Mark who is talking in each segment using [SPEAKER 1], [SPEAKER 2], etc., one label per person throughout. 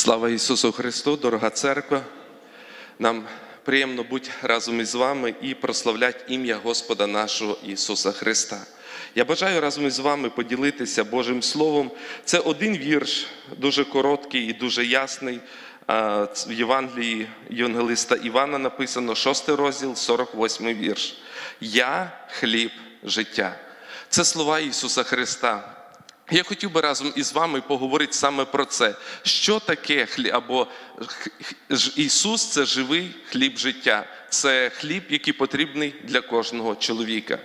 [SPEAKER 1] Слава Ісусу Христу, дорога церква. Нам приємно бути разом із вами і прославляти ім'я Господа нашого Ісуса Христа. Я бажаю разом із вами поділитися Божим Словом. Це один вірш, дуже короткий і дуже ясний. В Євангелії Євангелиста Івана написано 6 розділ, 48 вірш. Я хліб життя. Це слова Ісуса Христа. Я хотів би разом із вами поговорити саме про це. Що таке хліб? Або Ісус це живий хліб життя. Це хліб, який потрібний для кожного чоловіка.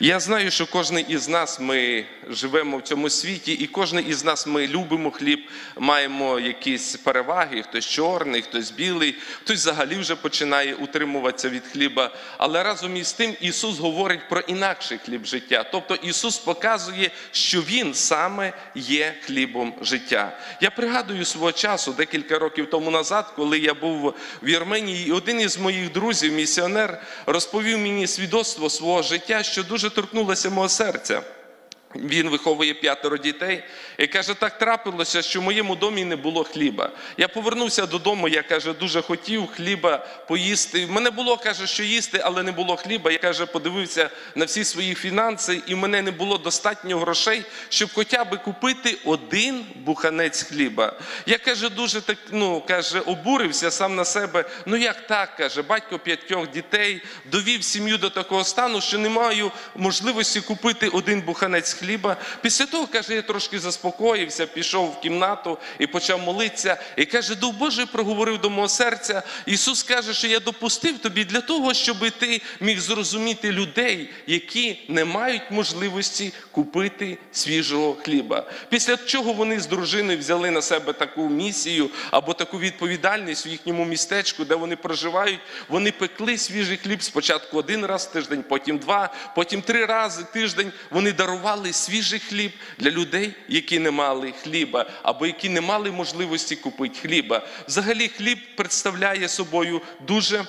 [SPEAKER 1] Я знаю, що кожен із нас ми живемо в цьому світі, і кожен із нас ми любимо хліб, маємо якісь переваги, хтось чорний, хтось білий, хтось взагалі вже починає утримуватися від хліба. Але разом із тим Ісус говорить про інакший хліб життя. Тобто Ісус показує, що Він саме є хлібом життя. Я пригадую свого часу, декілька років тому назад, коли я був в Вірменії, і один із моїх друзів, місіонер, розповів мені свідоцтво свого життя, що дуже торкнулося мого серця. Він виховує п'ятеро дітей і каже, так трапилося, що в моєму домі не було хліба. Я повернувся додому, я каже, дуже хотів хліба поїсти. В мене було, каже, що їсти, але не було хліба. Я каже, подивився на всі свої фінанси, і в мене не було достатньо грошей, щоб хоча б купити один буханець хліба. Я каже, дуже так, ну каже, обурився сам на себе. Ну як так каже, батько п'ятьох дітей довів сім'ю до такого стану, що не маю можливості купити один буханець хліба. Після того каже, я трошки заспокоївся, пішов в кімнату і почав молитися. І каже, Дух Божий проговорив до мого серця. Ісус каже, що я допустив тобі для того, щоб ти міг зрозуміти людей, які не мають можливості купити свіжого хліба. Після чого вони з дружиною взяли на себе таку місію або таку відповідальність в їхньому містечку, де вони проживають. Вони пекли свіжий хліб спочатку один раз в тиждень, потім два, потім три рази в тиждень. Вони дарували свіжий хліб для людей, які не мали хліба, або які не мали можливості купити хліба. Взагалі, хліб представляє собою дуже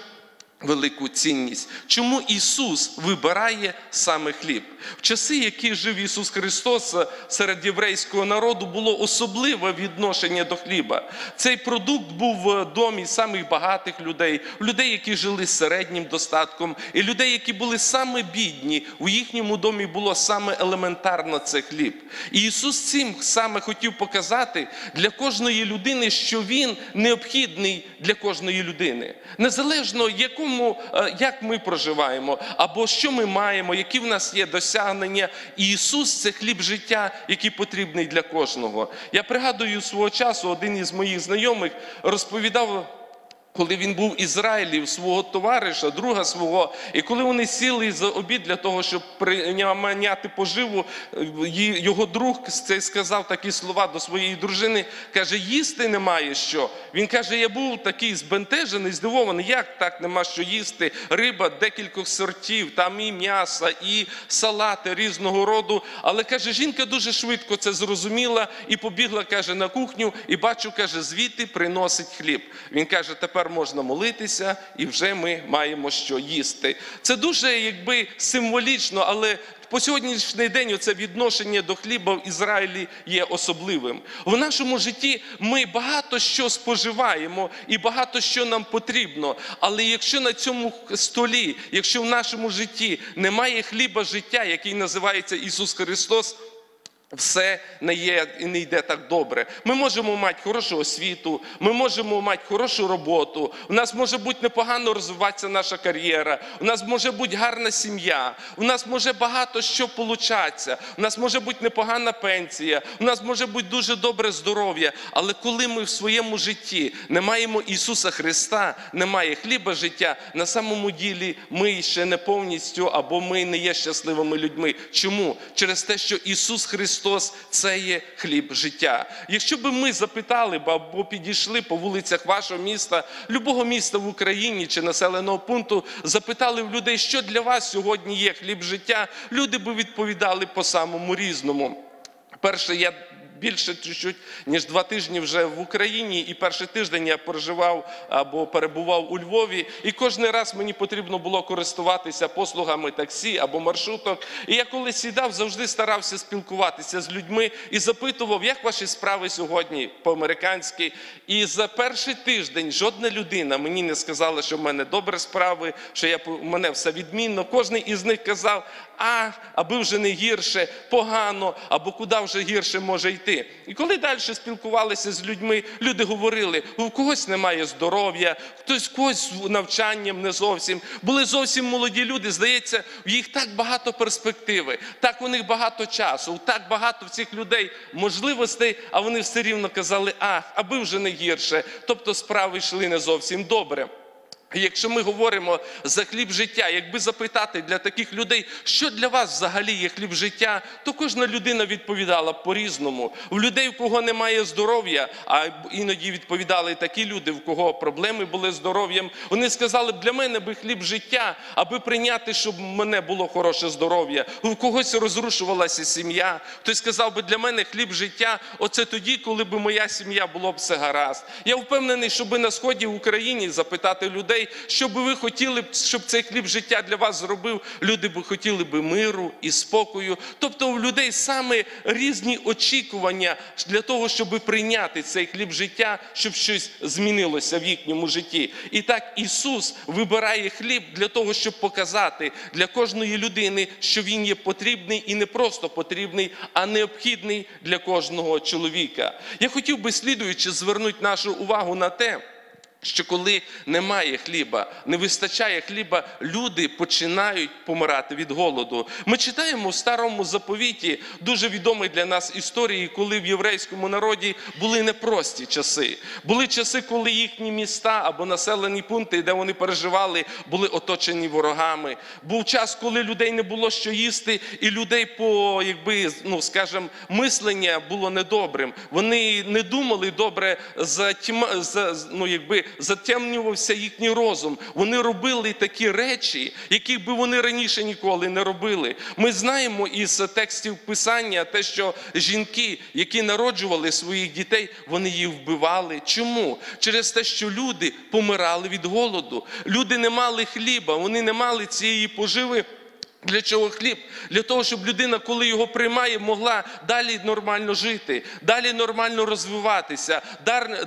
[SPEAKER 1] велику цінність. Чому Ісус вибирає саме хліб? В часи, які жив Ісус Христос е, серед єврейського народу, було особливе відношення до хліба. Цей продукт був в домі самих багатих людей, людей, які жили середнім достатком, і людей, які були саме бідні. У їхньому домі було саме елементарно це хліб. І Ісус цим саме хотів показати для кожної людини, що Він необхідний для кожної людини. Незалежно якому, е, як ми проживаємо, або що ми маємо, які в нас є досягнення. І Ісус це хліб життя, який потрібний для кожного. Я пригадую свого часу, один із моїх знайомих розповідав. Коли він був в Ізраїлі в свого товариша, друга свого, і коли вони сіли за обід для того, щоб прийняти поживу, його друг цей сказав такі слова до своєї дружини, каже: їсти немає що. Він каже: я був такий збентежений, здивований, як так нема що їсти. Риба декількох сортів, там і м'яса, і салати різного роду. Але каже, жінка дуже швидко це зрозуміла і побігла, каже, на кухню, і бачу, каже, звідти приносить хліб. Він каже, тепер можна молитися, і вже ми маємо що їсти. Це дуже якби символічно, але по сьогоднішній день це відношення до хліба в Ізраїлі є особливим. В нашому житті ми багато що споживаємо і багато що нам потрібно. Але якщо на цьому столі, якщо в нашому житті немає хліба життя, який називається Ісус Христос. Все не є і не йде так добре. Ми можемо мати хорошу освіту, ми можемо мати хорошу роботу. У нас може бути непогано розвиватися наша кар'єра. У нас може бути гарна сім'я. У нас може багато що получатися. У нас може бути непогана пенсія. У нас може бути дуже добре здоров'я. Але коли ми в своєму житті не маємо Ісуса Христа, немає хліба життя, на самому ділі ми ще не повністю або ми не є щасливими людьми. Чому? Через те, що Ісус Христос це є хліб життя. Якщо б ми запитали або підійшли по вулицях вашого міста, любого міста в Україні чи населеного пункту, запитали в людей, що для вас сьогодні є хліб життя, люди би відповідали по самому різному. Перше, я більше чуть-чуть, ніж два тижні вже в Україні. І перший тиждень я проживав або перебував у Львові. І кожен раз мені потрібно було користуватися послугами таксі або маршруток. І я коли сідав, завжди старався спілкуватися з людьми і запитував, як ваші справи сьогодні по-американськи. І за перший тиждень жодна людина мені не сказала, що в мене добре справи, що я у мене все відмінно. Кожен із них казав, а аби вже не гірше, погано, або куди вже гірше може йти. І коли далі спілкувалися з людьми, люди говорили, у когось немає здоров'я, хтось когось навчанням не зовсім. Були зовсім молоді люди. Здається, в їх так багато перспективи, так у них багато часу, так багато в цих людей можливостей, а вони все рівно казали, ах, аби вже не гірше. Тобто справи йшли не зовсім добре. Якщо ми говоримо за хліб життя, якби запитати для таких людей, що для вас взагалі є хліб життя, то кожна людина відповідала по-різному. В людей, в кого немає здоров'я, а іноді відповідали такі люди, в кого проблеми були здоров'ям, вони сказали б для мене би хліб життя, аби прийняти, щоб в мене було хороше здоров'я. У когось розрушувалася сім'я. Хтось сказав би для мене хліб життя. Оце тоді, коли б моя сім'я було б все гаразд. Я впевнений, щоб на сході в Україні запитати людей, що би ви хотіли, щоб цей хліб життя для вас зробив. Люди би хотіли би миру і спокою. Тобто у людей саме різні очікування для того, щоб прийняти цей хліб життя, щоб щось змінилося в їхньому житті. І так Ісус вибирає хліб для того, щоб показати для кожної людини, що Він є потрібний і не просто потрібний, а необхідний для кожного чоловіка. Я хотів би, слідуючи, звернути нашу увагу на те що коли немає хліба, не вистачає хліба, люди починають помирати від голоду. Ми читаємо в старому заповіті дуже відомі для нас історії, коли в єврейському народі були непрості часи. Були часи, коли їхні міста або населені пункти, де вони переживали, були оточені ворогами. Був час, коли людей не було що їсти, і людей по якби ну скажем, мислення було недобрим. Вони не думали добре за за ну, якби затемнювався їхній розум. Вони робили такі речі, яких би вони раніше ніколи не робили. Ми знаємо із текстів писання те, що жінки, які народжували своїх дітей, вони їх вбивали. Чому? Через те, що люди помирали від голоду. Люди не мали хліба, вони не мали цієї поживи. Для чого хліб? Для того, щоб людина, коли його приймає, могла далі нормально жити, далі нормально розвиватися,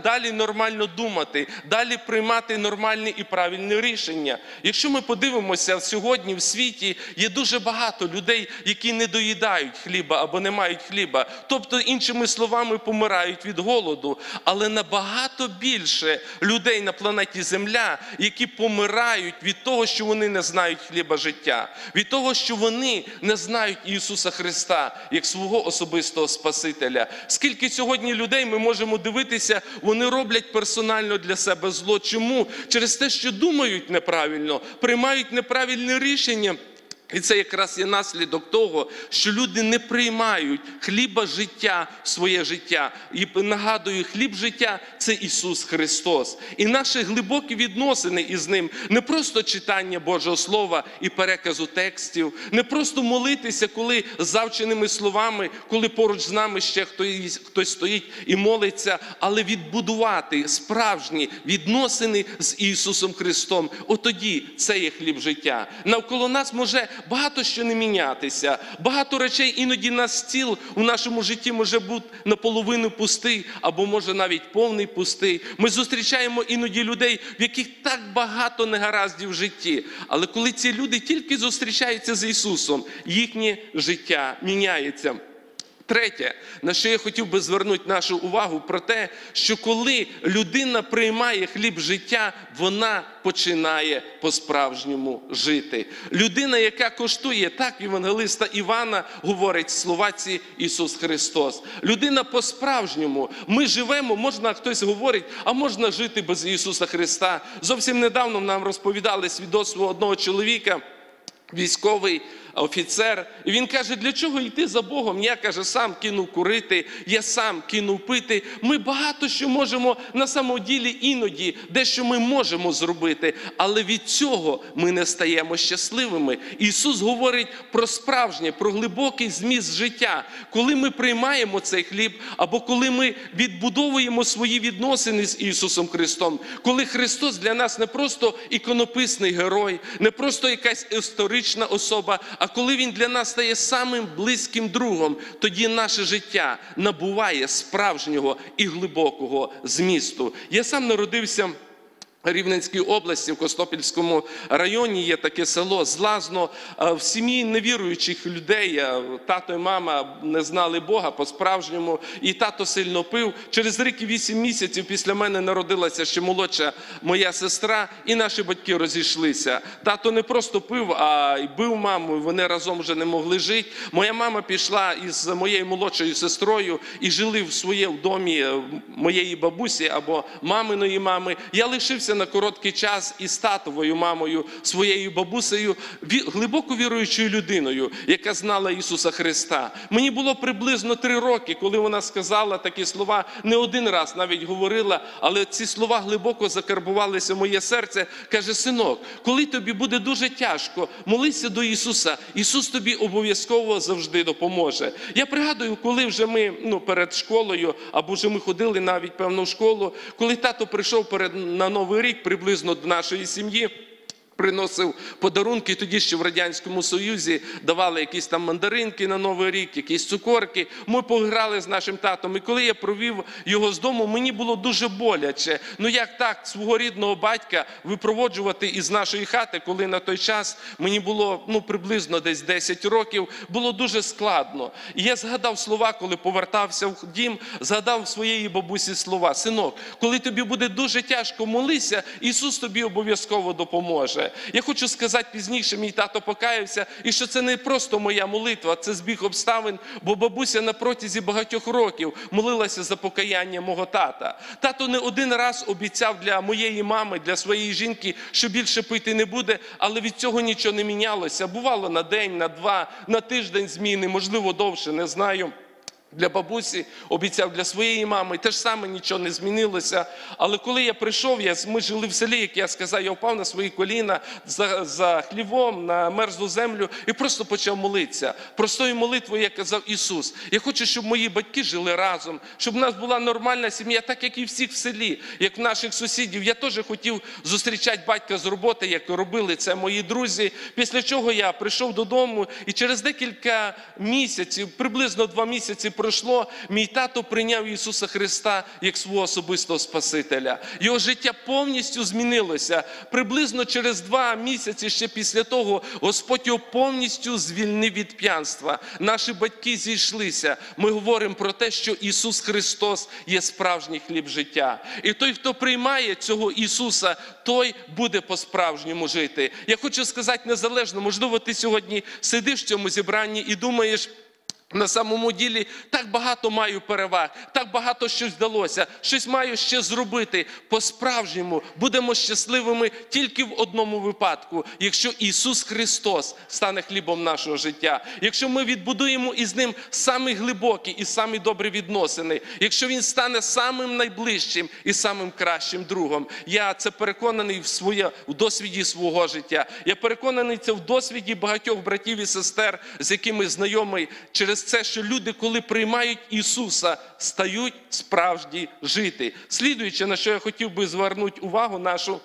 [SPEAKER 1] далі нормально думати, далі приймати нормальні і правильні рішення. Якщо ми подивимося сьогодні в світі, є дуже багато людей, які не доїдають хліба або не мають хліба, тобто, іншими словами, помирають від голоду. Але набагато більше людей на планеті Земля, які помирають від того, що вони не знають хліба життя. від того, того, що вони не знають Ісуса Христа як свого особистого Спасителя. Скільки сьогодні людей ми можемо дивитися, вони роблять персонально для себе зло. Чому? Через те, що думають неправильно, приймають неправильне рішення. І це якраз є наслідок того, що люди не приймають хліба життя в своє життя. І нагадую, хліб життя це Ісус Христос. І наші глибокі відносини із Ним не просто читання Божого Слова і переказу текстів, не просто молитися, коли завченими словами, коли поруч з нами ще хтось, хтось стоїть і молиться, але відбудувати справжні відносини з Ісусом Христом. Отоді це є хліб життя. Навколо нас може багато що не мінятися. Багато речей іноді на стіл у нашому житті може бути наполовину пустий, або може навіть повний пустий. Ми зустрічаємо іноді людей, в яких так багато негараздів в житті. Але коли ці люди тільки зустрічаються з Ісусом, їхнє життя міняється. Третє, на що я хотів би звернути нашу увагу, про те, що коли людина приймає хліб життя, вона починає по-справжньому жити. Людина, яка коштує, так євангелиста Івана говорить словаці Ісус Христос. Людина по-справжньому. Ми живемо, можна хтось говорить, а можна жити без Ісуса Христа. Зовсім недавно нам розповідали свідоцтво одного чоловіка. Військовий офіцер. І він каже, для чого йти за Богом? Я каже, сам кинув курити, я сам кинув пити. Ми багато що можемо на самоділі іноді, дещо ми можемо зробити, але від цього ми не стаємо щасливими. Ісус говорить про справжнє, про глибокий зміст життя, коли ми приймаємо цей хліб, або коли ми відбудовуємо свої відносини з Ісусом Христом, коли Христос для нас не просто іконописний герой, не просто якась історична особа, а коли Він для нас стає самим близьким другом, тоді наше життя набуває справжнього і глибокого змісту. Я сам народився. Рівненській області, в Костопільському районі є таке село Злазно. В сім'ї невіруючих людей тато і мама не знали Бога по-справжньому, і тато сильно пив. Через рік і вісім місяців після мене народилася ще молодша моя сестра, і наші батьки розійшлися. Тато не просто пив, а й бив маму. і Вони разом вже не могли жити. Моя мама пішла із моєю молодшою сестрою і жили в своєму домі е, моєї бабусі або маминої мами. Я лишився на короткий час із татовою мамою, своєю бабусею, глибоко віруючою людиною, яка знала Ісуса Христа. Мені було приблизно три роки, коли вона сказала такі слова, не один раз навіть говорила, але ці слова глибоко закарбувалися в моє серце. Каже: синок, коли тобі буде дуже тяжко, молися до Ісуса. Ісус тобі обов'язково завжди допоможе. Я пригадую, коли вже ми ну, перед школою, або вже ми ходили навіть певну школу, коли тато прийшов перед на новий рік приблизно до нашої сім'ї. Приносив подарунки тоді ще в радянському союзі давали якісь там мандаринки на новий рік, якісь цукорки. Ми пограли з нашим татом. І коли я провів його з дому, мені було дуже боляче. Ну як так свого рідного батька випроводжувати із нашої хати, коли на той час мені було ну приблизно десь 10 років, було дуже складно. І я згадав слова, коли повертався в дім, згадав своєї бабусі слова: синок, коли тобі буде дуже тяжко молися, Ісус тобі обов'язково допоможе. Я хочу сказати пізніше, мій тато покаявся, і що це не просто моя молитва, це збіг обставин, бо бабуся на протязі багатьох років молилася за покаяння мого тата. Тато не один раз обіцяв для моєї мами, для своєї жінки, що більше пити не буде, але від цього нічого не мінялося. Бувало на день, на два, на тиждень зміни, можливо, довше, не знаю. Для бабусі обіцяв для своєї мами, те ж саме нічого не змінилося. Але коли я прийшов, я, ми жили в селі, як я сказав, я впав на свої коліна за, за хлівом на мерзлу землю і просто почав молитися. Простою молитвою, як казав Ісус. Я хочу, щоб мої батьки жили разом, щоб в нас була нормальна сім'я, так як і всіх в селі, як в наших сусідів. Я теж хотів зустрічати батька з роботи, як робили це мої друзі. Після чого я прийшов додому, і через декілька місяців, приблизно два місяці пройшло, мій тато прийняв Ісуса Христа як свого особистого Спасителя. Його життя повністю змінилося. Приблизно через два місяці ще після того Господь його повністю звільнив від п'янства. Наші батьки зійшлися. Ми говоримо про те, що Ісус Христос є справжній хліб життя. І той, хто приймає цього Ісуса, той буде по-справжньому жити. Я хочу сказати незалежно, можливо, ти сьогодні сидиш в цьому зібранні і думаєш. На самому ділі так багато маю переваг, так багато щось вдалося, щось маю ще зробити. По-справжньому будемо щасливими тільки в одному випадку, якщо Ісус Христос стане хлібом нашого життя, якщо ми відбудуємо із Ним самі глибокі і самі добрі відносини, якщо Він стане самим найближчим і самим кращим другом. Я це переконаний в своє в досвіді свого життя. Я переконаний це в досвіді багатьох братів і сестер, з якими знайомий через це, що люди, коли приймають Ісуса, стають справжні жити. Слідуючи, на що я хотів би звернути увагу нашу.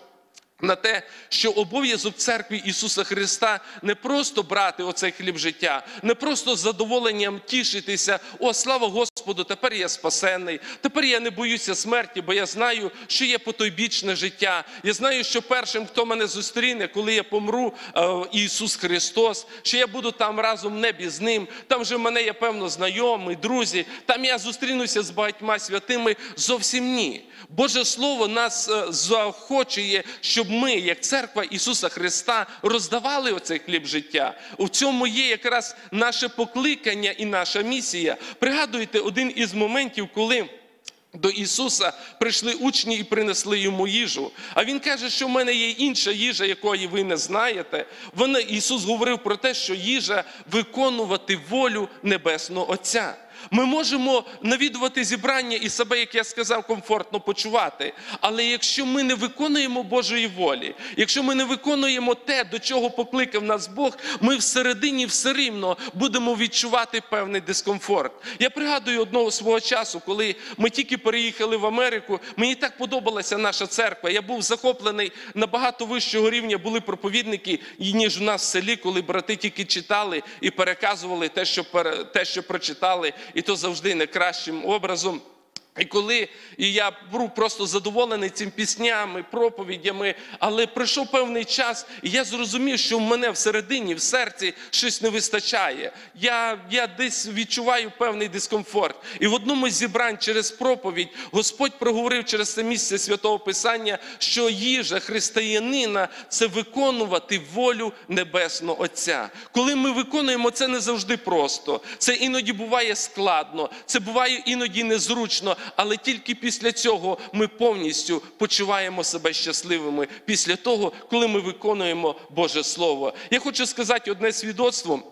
[SPEAKER 1] На те, що обов'язок церкви Ісуса Христа не просто брати оцей хліб життя, не просто з задоволенням тішитися, о, слава Господу, тепер я спасенний, тепер я не боюся смерті, бо я знаю, що є потойбічне життя. Я знаю, що першим, хто мене зустріне, коли я помру, е, Ісус Христос, що я буду там разом в небі з Ним. Там вже в мене є певно знайомі, друзі. Там я зустрінуся з багатьма святими. Зовсім ні. Боже Слово нас е, заохочує, щоб ми, як церква Ісуса Христа, роздавали оцей хліб життя. У цьому є якраз наше покликання і наша місія. Пригадуйте один із моментів, коли. До Ісуса прийшли учні і принесли йому їжу. А Він каже, що в мене є інша їжа, якої ви не знаєте. Вона, Ісус говорив про те, що їжа виконувати волю Небесного Отця. Ми можемо навідувати зібрання і себе, як я сказав, комфортно почувати. Але якщо ми не виконуємо Божої волі, якщо ми не виконуємо те, до чого покликав нас Бог, ми всередині все рівно будемо відчувати певний дискомфорт. Я пригадую одного свого часу, коли ми тільки переїхали в Америку. Мені так подобалася наша церква. Я був захоплений набагато вищого рівня. Були проповідники, ніж у нас в селі, коли брати тільки читали і переказували те, що те, що прочитали, і то завжди не кращим образом. І коли і я був просто задоволений цим піснями, проповідями, але пройшов певний час, і я зрозумів, що в мене всередині, в серці щось не вистачає. Я, я десь відчуваю певний дискомфорт. І в одному з зібрань через проповідь Господь проговорив через це місце святого Писання, що їжа християнина це виконувати волю Небесного Отця. Коли ми виконуємо це не завжди просто. Це іноді буває складно, це буває іноді незручно, але тільки після цього ми повністю почуваємо себе щасливими після того, коли ми виконуємо Боже Слово. Я хочу сказати одне свідоцтво.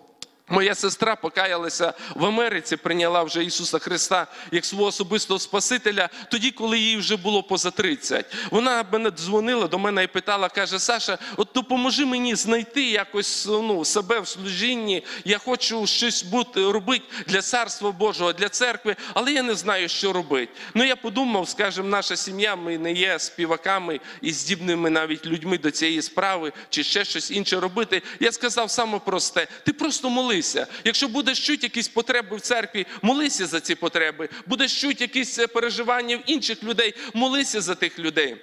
[SPEAKER 1] Моя сестра покаялася в Америці, прийняла вже Ісуса Христа як свого особистого Спасителя, тоді, коли їй вже було поза 30. Вона мене дзвонила до мене і питала, каже: Саша, от допоможи мені знайти якось ну, себе в служінні. Я хочу щось бути робити для царства Божого, для церкви, але я не знаю, що робити. Ну я подумав, скажімо, наша сім'я, ми не є співаками і здібними навіть людьми до цієї справи, чи ще щось інше робити. Я сказав саме просте: ти просто молися. Якщо будеш чути якісь потреби в церкві, молися за ці потреби. Будеш чути якісь е, переживання в інших людей, молися за тих людей.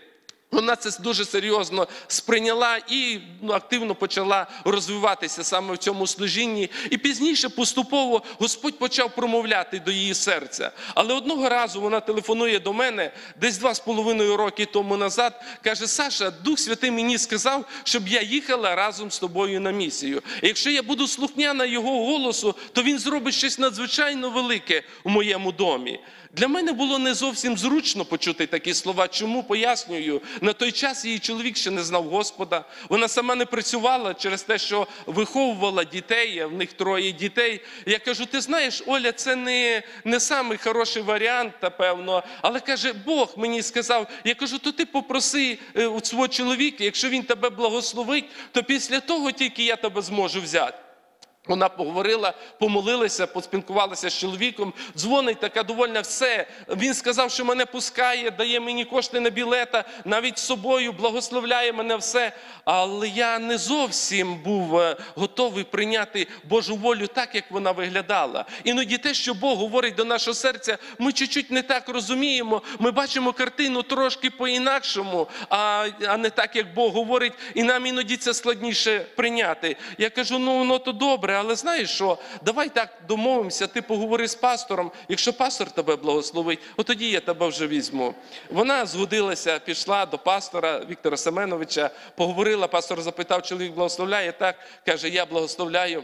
[SPEAKER 1] Вона це дуже серйозно сприйняла і ну, активно почала розвиватися саме в цьому служінні. І пізніше поступово Господь почав промовляти до її серця. Але одного разу вона телефонує до мене десь два з половиною роки тому назад. каже: Саша, Дух Святий мені сказав, щоб я їхала разом з тобою на місію. І якщо я буду слухняна його голосу, то він зробить щось надзвичайно велике у моєму домі. Для мене було не зовсім зручно почути такі слова. Чому пояснюю? На той час її чоловік ще не знав Господа. Вона сама не працювала через те, що виховувала дітей, в них троє дітей. Я кажу: ти знаєш, Оля, це не, не самий хороший варіант, напевно. Але каже, Бог мені сказав. Я кажу, то ти попроси е, у свого чоловіка, якщо він тебе благословить, то після того тільки я тебе зможу взяти. Вона поговорила, помолилася, поспілкувалася з чоловіком. Дзвонить така довольна все. Він сказав, що мене пускає, дає мені кошти на білета, навіть з собою благословляє мене все. Але я не зовсім був е, готовий прийняти Божу волю так, як вона виглядала. Іноді те, що Бог говорить до нашого серця, ми чуть-чуть не так розуміємо. Ми бачимо картину трошки по-інакшому, а, а не так, як Бог говорить, і нам іноді це складніше прийняти. Я кажу: ну воно то добре, але знаєш що? Давай так домовимося. Ти поговори з пастором. Якщо пастор тебе благословить, от тоді я тебе вже візьму. Вона згодилася, пішла до пастора Віктора Семеновича, поговорила. Пастор запитав, чоловік благословляє. Так каже: Я благословляю.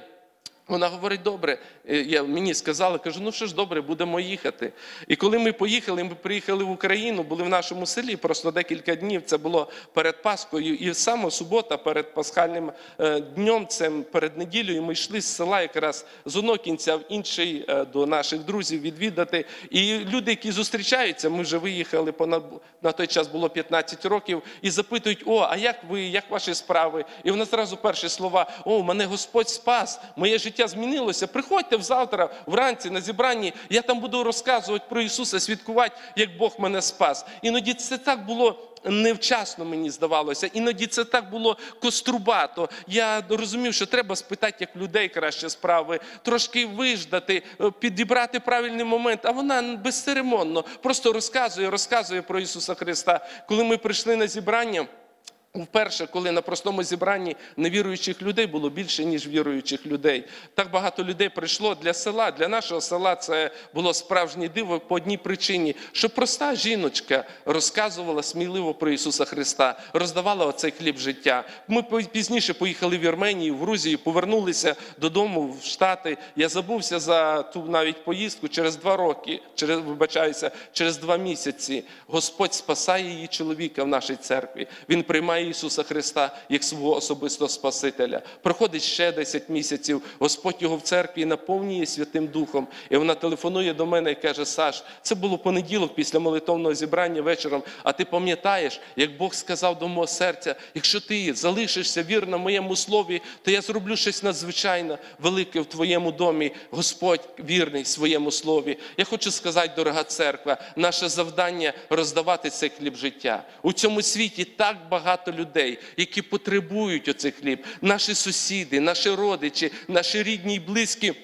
[SPEAKER 1] Вона говорить, добре, Е, я, мені сказали, кажу, ну що ж добре, будемо їхати. І коли ми поїхали, ми приїхали в Україну, були в нашому селі просто декілька днів. Це було перед Паскою. І саме субота, перед пасхальним е, днем, це перед неділею, ми йшли з села якраз з одного кінця в інший е, до наших друзів відвідати. І люди, які зустрічаються, ми вже виїхали понад на той час було 15 років, і запитують: О, а як ви, як ваші справи? І вона зразу перші слова: О, мене Господь спас, моє життя змінилося. Приходьте завтра, вранці на зібранні. Я там буду розказувати про Ісуса, свідкувати, як Бог мене спас. Іноді це так було. Невчасно мені здавалося, іноді це так було кострубато. Я розумів, що треба спитати, як людей краще справи, трошки виждати, е, підібрати правильний момент. А вона безцеремонно просто розказує, розказує про Ісуса Христа. Коли ми прийшли на зібрання.
[SPEAKER 2] Вперше, коли на простому зібранні невіруючих людей було більше, ніж віруючих людей. Так багато людей прийшло для села. Для нашого села це було справжнє диво по одній причині, що проста жіночка розказувала сміливо про Ісуса Христа, роздавала оцей хліб життя. Ми пізніше поїхали в Вірменію, в Грузію, повернулися додому в Штати. Я забувся за ту навіть поїздку через два роки, через вибачаюся, через два місяці. Господь спасає її чоловіка в нашій церкві. Він приймає Ісуса Христа як свого особистого Спасителя. Проходить ще 10 місяців. Господь його в церкві наповнює Святим Духом. І вона телефонує до мене і каже: Саш, це було понеділок після молитовного зібрання вечором. А ти пам'ятаєш, як Бог сказав до мого серця: якщо ти залишишся вірно моєму слові, то я зроблю щось надзвичайно велике в твоєму домі. Господь вірний своєму слові. Я хочу сказати, дорога церква, наше завдання роздавати цей хліб життя. У цьому світі так багато людей, які потребують оцей хліб. Наші сусіди, наші родичі, наші рідні і близькі.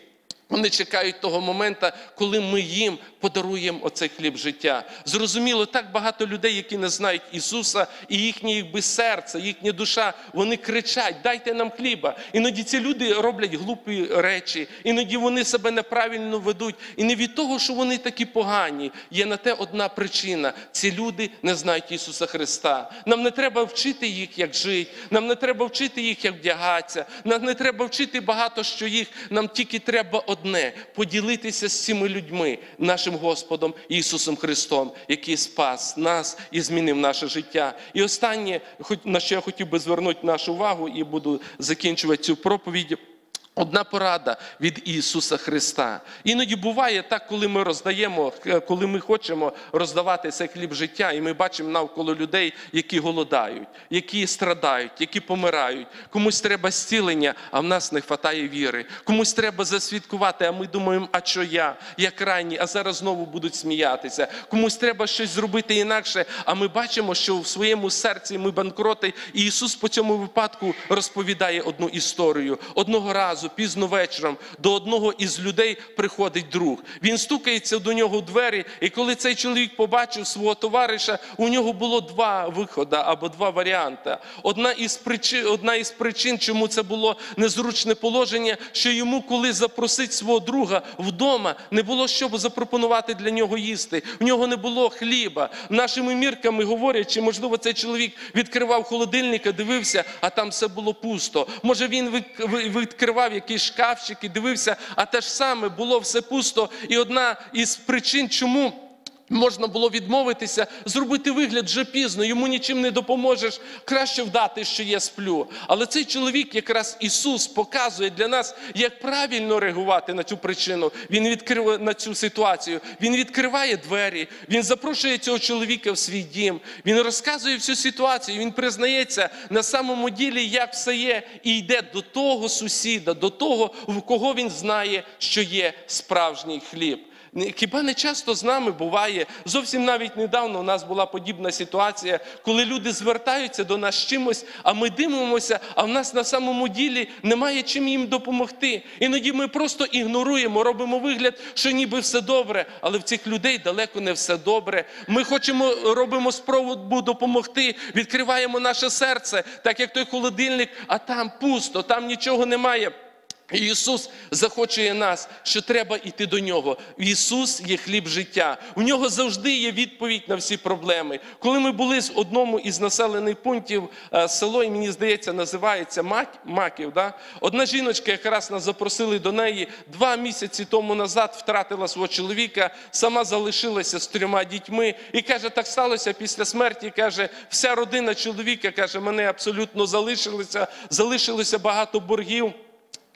[SPEAKER 2] Вони чекають того моменту, коли ми їм подаруємо оцей хліб життя. Зрозуміло, так багато людей, які не знають Ісуса, і їхнє якби серце, їхня душа, вони кричать: дайте нам хліба. Іноді ці люди роблять глупі речі, іноді вони себе неправильно ведуть. І не від того, що вони такі погані. Є на те одна причина: ці люди не знають Ісуса Христа. Нам не треба вчити їх, як жити, нам не треба вчити їх, як вдягатися, нам не треба вчити багато що їх. Нам тільки треба одне поділитися з цими людьми, нашим Господом Ісусом Христом, який спас нас і змінив наше життя. І останнє, на що я хотів би звернути нашу увагу, і буду закінчувати цю проповідь. Одна порада від Ісуса Христа. Іноді буває так, коли ми роздаємо, е, коли ми хочемо роздавати цей хліб життя, і ми бачимо навколо людей, які голодають, які страдають, які помирають. Комусь треба зцілення, а в нас не вистачає віри. Комусь треба засвідкувати, а ми думаємо, а що я? Я крайній, а зараз знову будуть сміятися. Комусь треба щось зробити інакше, а ми бачимо, що в своєму серці ми банкроти. І Ісус по цьому випадку розповідає одну історію. Одного разу, пізно вечором, до одного із людей приходить друг. Він стукається до нього в двері, і коли цей чоловік побачив свого товариша, у нього було два виходи або два варіанти. Одна із причин, одна із причин, чому це було незручне положення, що йому, коли запросить свого друга вдома, не було що запропонувати для нього їсти. В нього не було хліба. Нашими мірками говорять, чи можливо цей чоловік відкривав холодильника, дивився, а там все було пусто. Може він відкривав якийсь шкафчик і дивився, а те ж саме було все пусто. І одна із причин, чому. Можна було відмовитися, зробити вигляд вже пізно, йому нічим не допоможеш, краще вдати, що я сплю. Але цей чоловік, якраз Ісус, показує для нас, як правильно реагувати на цю причину. Він відкриває на цю ситуацію. Він відкриває двері, він запрошує цього чоловіка в свій дім. Він розказує всю ситуацію. Він признається на самому ділі, як все є, і йде до того сусіда, до того, в кого він знає, що є справжній хліб. Хіба не часто з нами буває? Зовсім навіть недавно у нас була подібна ситуація, коли люди звертаються до нас чимось, а ми дивимося, а в нас на самому ділі немає чим їм допомогти. Іноді ми просто ігноруємо, робимо вигляд, що ніби все добре, але в цих людей далеко не все добре. Ми хочемо, робимо спробу допомогти, відкриваємо наше серце, так як той холодильник, а там пусто, там нічого немає. Ісус захочує нас, що треба йти до нього. Ісус є хліб життя. У нього завжди є відповідь на всі проблеми. Коли ми були з одному із населених пунктів е, село, і мені здається, називається Маків. Да? Одна жіночка, якраз нас запросили до неї два місяці тому назад, втратила свого чоловіка, сама залишилася з трьома дітьми. І каже, так сталося після смерті. Каже, вся родина чоловіка каже, мене абсолютно залишилося, залишилося багато боргів.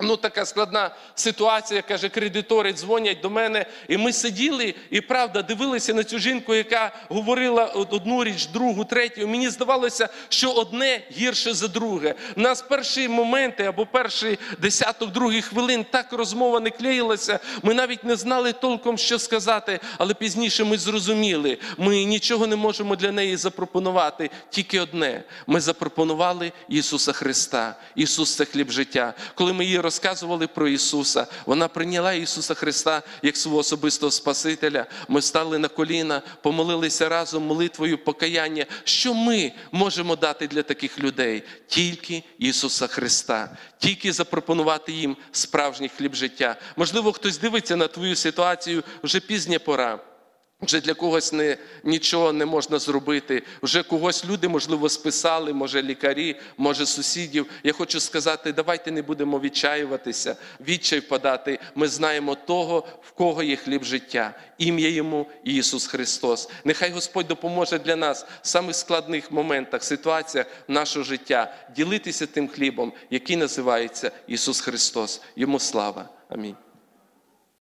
[SPEAKER 2] Ну, така складна ситуація, каже, кредитори дзвонять до мене. І ми сиділи і правда дивилися на цю жінку, яка говорила одну річ, другу, третю. Мені здавалося, що одне гірше за друге. У нас перші моменти або перший десяток других хвилин так розмова не клеїлася. Ми навіть не знали толком, що сказати, але пізніше ми зрозуміли, ми нічого не можемо для неї запропонувати. Тільки одне: ми запропонували Ісуса Христа. Ісус це хліб життя. Коли ми її розказували про Ісуса. Вона прийняла Ісуса Христа як свого особистого Спасителя. Ми стали на коліна, помолилися разом молитвою покаяння. Що ми можемо дати для таких людей? Тільки Ісуса Христа, тільки запропонувати їм справжній хліб життя. Можливо, хтось дивиться на твою ситуацію вже пізня пора. Вже для когось не, нічого не можна зробити. Вже когось люди, можливо, списали, може лікарі, може сусідів. Я хочу сказати, давайте не будемо відчаюватися, відчай впадати. Ми знаємо того, в кого є хліб життя. Ім'я йому Ісус Христос. Нехай Господь допоможе для нас в самих складних моментах, ситуаціях нашого життя ділитися тим хлібом, який називається Ісус Христос. Йому слава. Амінь.